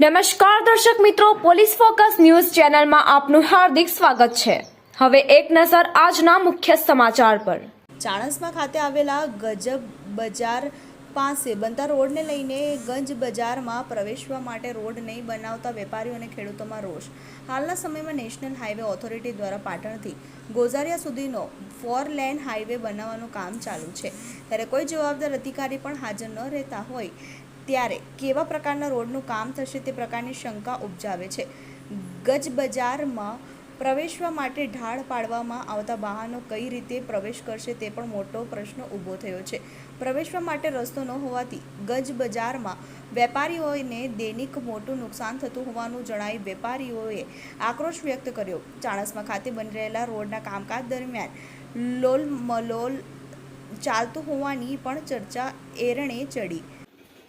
નમસ્કાર દર્શક મિત્રો, પોલીસ ફોકસ ન્યૂઝ ચેનલમાં આપનું હાર્દિક સ્વાગત છે. હવે એક નજર આજના મુખ્ય સમાચાર પર. ચાણસ્મા ખાતે આવેલા ગજબ બજાર પાસે બનતા રોડને લઈને ગંજ બજારમાં પ્રવેશવા માટે રોડ નહીં બનાવતા વેપારીઓ અને ખેડૂતોમાં રોષ. હાલના સમયમાં નેશનલ હાઈવે ઓથોરિટી દ્વારા પાટણથી ગોઝારિયા સુધીનો ફોર લેન હાઈવે બનાવવાનું કામ ચાલુ છે. ત્યારે કોઈ જવાબદાર અધિકારી પણ હાજર ન રહેતા હોય ત્યારે કેવા પ્રકારના રોડનું કામ થશે તે પ્રકારની શંકા ઉપજાવે છે. ગજ બજારમાં પ્રવેશવા માટે ઢાળ પાડવામાં આવતા વાહનો કઈ રીતે પ્રવેશ કરશે તે પણ મોટો પ્રશ્ન ઊભો થયો છે. પ્રવેશવા માટે રસ્તો ન હોવાથી ગજ બજારમાં વેપારીઓને દૈનિક મોટું નુકસાન થતું હોવાનું જણાવી વેપારીઓએ આક્રોશ વ્યક્ત કર્યો. ચાણસમા ખાતે બની રહેલા રોડના કામકાજ દરમિયાન લોલ મલોલ ચાલતું હોવાની પણ ચર્ચા એરણે ચડી.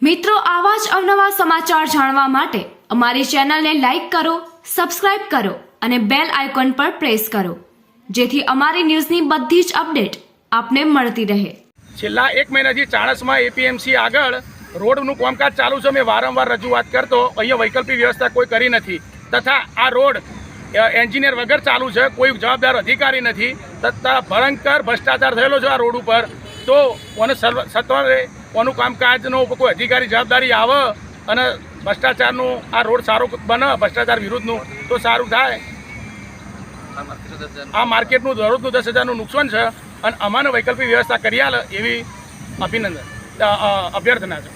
મિત્રો, આવા જ અવનવા સમાચાર જાણવા માટે અમારી ચેનલને લાઈક કરો, સબસ્ક્રાઇબ કરો અને બેલ આઇકોન પર પ્રેસ કરો. જેથી અમારી ન્યૂઝની બધી જ અપડેટ આપને મળતી રહે. છેલ્લા એક મહિનાથી ચાણસમાં એપીએમસી આગળ રોડનું કામકાજ ચાલુ છે. મેં વારંવાર રજૂઆત કરતો, અહીંયા વૈકલ્પિક વ્યવસ્થા કોઈ કરી નથી. તથા આ રોડ એન્જિનિયર વગર ચાલુ છે. કોઈ જવાબદાર અધિકારી નથી. તથા ભયંકર ભ્રષ્ટાચાર થયેલો છે આ રોડ ઉપર. તો કોને સત્વરે કોનું કામકાજનો કોઈ અધિકારી જવાબદારી આવે અને ભ્રષ્ટાચારનું આ રોડ સારો બને, ભ્રષ્ટાચાર વિરુદ્ધનું, તો સારું થાય. આ માર્કેટનું દરરોજનું દસ હજારનું નુકસાન છે અને અમાને વૈકલ્પિક વ્યવસ્થા કરી આલે એવી અભિનંદન અભ્યર્થના છે.